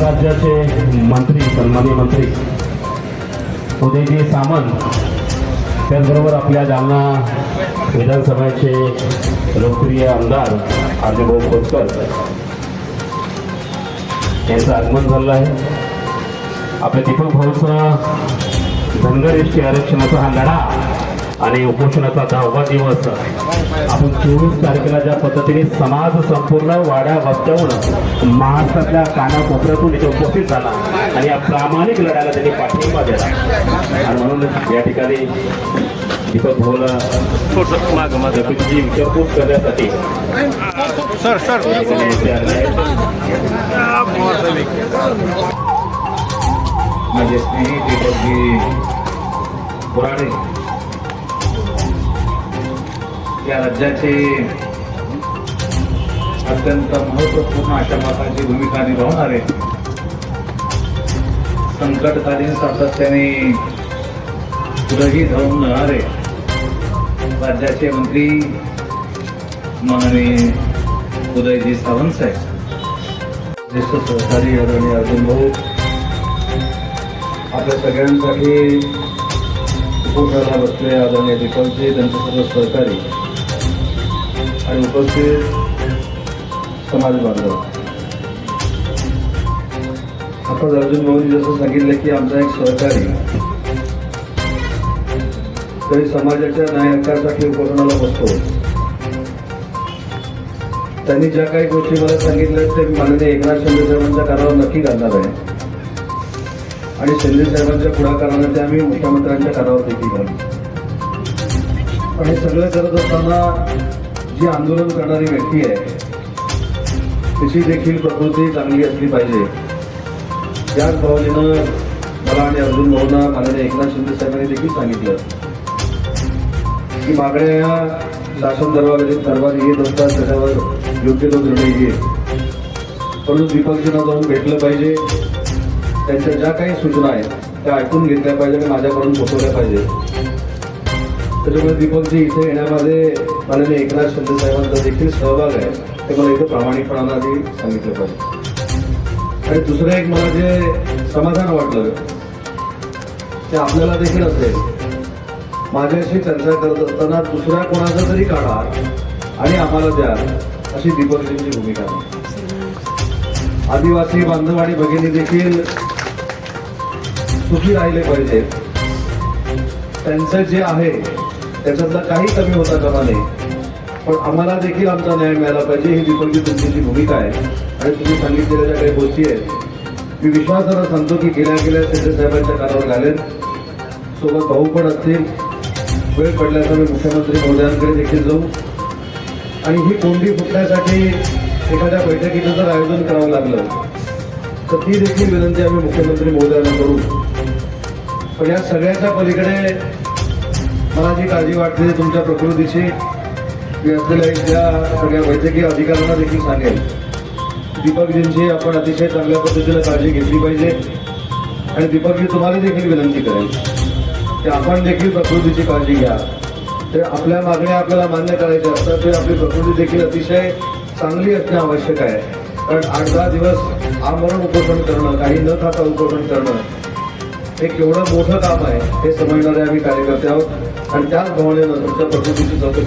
महाराष्ट्र राज्याचे मंत्री सन्माननीय मंत्री उदयजी सामंत त्याचबरोबर आपल्या जालना विधानसभेचे लोकप्रिय आमदार आर्यभाऊ खोतकर यांचं आगमन झालं आहे. आपल्या दीपक भाऊचा धनगर एसटी आरक्षणाचा हा लढा आणि उपोषणाचा दहावा दिवस आपण चोवीस तारखेला ज्या पद्धतीने समाज संपूर्ण वाड्या वस्त्यावून महाराष्ट्रातल्या कानाकोपऱ्यातून इथे उपस्थित झाला आणि या प्रामाणिक लढ्याला त्यांनी पाठिंबा दिला. आणि म्हणून या ठिकाणी दीपक भाऊला विचारपूस करण्यासाठी सर सर. माझे स्नेही दीपकजी पुराणे. या राज्याचे अत्यंत महत्त्वपूर्ण अशा मताची भूमिका निभावणारे संकटकालीन सातत्याने पुढेही धावून जाणारे राज्याचे मंत्री माननीय उदयजी सावंत साहेब. ज्येष्ठ सहकारी आदरणीय अर्जुन भाऊ आपल्या सगळ्यांसाठी उपक्रमात बसले आदरणीय दीपकजी त्यांचे सर्व सहकारी आणि उपस्थित समाज बांधव. आता अर्जुन भाऊनी जसं सांगितलं की आमचा एक सहकारी तरी समाजाच्या न्याय कोरोनाला बसतो. त्यांनी ज्या काही गोष्टी मला सांगितल्या ते माननीय एकनाथ शिंदे साहेबांच्या कानावर नक्की घालणार आहे. आणि शिंदे साहेबांच्या पुढाकारानं ते आम्ही मुख्यमंत्र्यांच्या कानावर देखील घालू. आणि सगळं करत असताना जी आंदोलन करणारी व्यक्ती आहे तिची देखील प्रकृती चांगली असली पाहिजे. त्याच भावनेनं मला आणि अर्जुन भाऊना माननीय एकनाथ शिंदे साहेबांनी देखील सांगितलं. की मागण्या या शासन दरबार दरबार येत असतात त्याच्यावर योग्य तो निर्णय घे परंतु दीपकजींना जाऊन भेटलं पाहिजे. त्यांच्या ज्या काही सूचना आहेत त्या ऐकून घेतल्या पाहिजे आणि माझ्याकडून पोचवल्या पाहिजे. त्याच्यामुळे दीपकजी इथे येण्यामध्ये माननीय एकनाथ शिंदे साहेबांचा देखील सहभाग आहे. ते मला इथं प्रामाणिकपणानं आधी सांगितलं पाहिजे. आणि दुसरं एक मला जे समाधान वाटलं ते आपल्याला देखील असेल. माझ्याशी चर्चा करत असताना दुसऱ्या कोणाचा तरी काढा आणि आम्हाला द्या अशी दीपकजींची भूमिका. आदिवासी बांधव आणि भगिनी देखील सुखी राहिले पाहिजेत. त्यांचं जे आहे त्याच्यातला काही कमी होता कामा नाही पण आम्हाला देखील आमचा न्याय मिळाला पाहिजे ही दीपकजी तुमची भूमिका आहे. आणि तुम्ही सांगितलेल्या ज्या काही गोष्टी आहेत मी विश्वासानं सांगतो की गेल्या गेल्या त्यांच्या साहेबांच्या कानावर घालेल सोबत भाऊ पण असतील. वेळ पडल्यास मी मुख्यमंत्री महोदयांकडे देखील जाऊ. आणि ही कोंडी फुटण्यासाठी एखाद्या बैठकीचं जर आयोजन करावं लागलं तर ती देखील विनंती आम्ही मुख्यमंत्री महोदयांना करू. पण या सगळ्याच्या पलीकडे मला जी काळजी वाटते तुमच्या प्रकृतीची मी असलेल्या इथल्या सगळ्या वैद्यकीय अधिकाऱ्यांना देखील सांगेल. दीपकजींची आपण अतिशय चांगल्या पद्धतीने काळजी घेतली पाहिजे. आणि दीपकजी तुम्हाला देखील विनंती करेल की आपण देखील प्रकृतीची काळजी घ्या. ते आपल्या मागण्या आपल्याला मान्य करायच्या असतात ते आपली प्रकृती देखील अतिशय चांगली असणे आवश्यक आहे. कारण आठ दहा दिवस आमरण उपोषण करणं काही न खाता उपोषण करणं हे केवढं मोठं काम आहे हे समजणारे आम्ही कार्यकर्ते आहोत. आणि त्याच भावनेनं तुमच्या प्रकृतीची चौकशी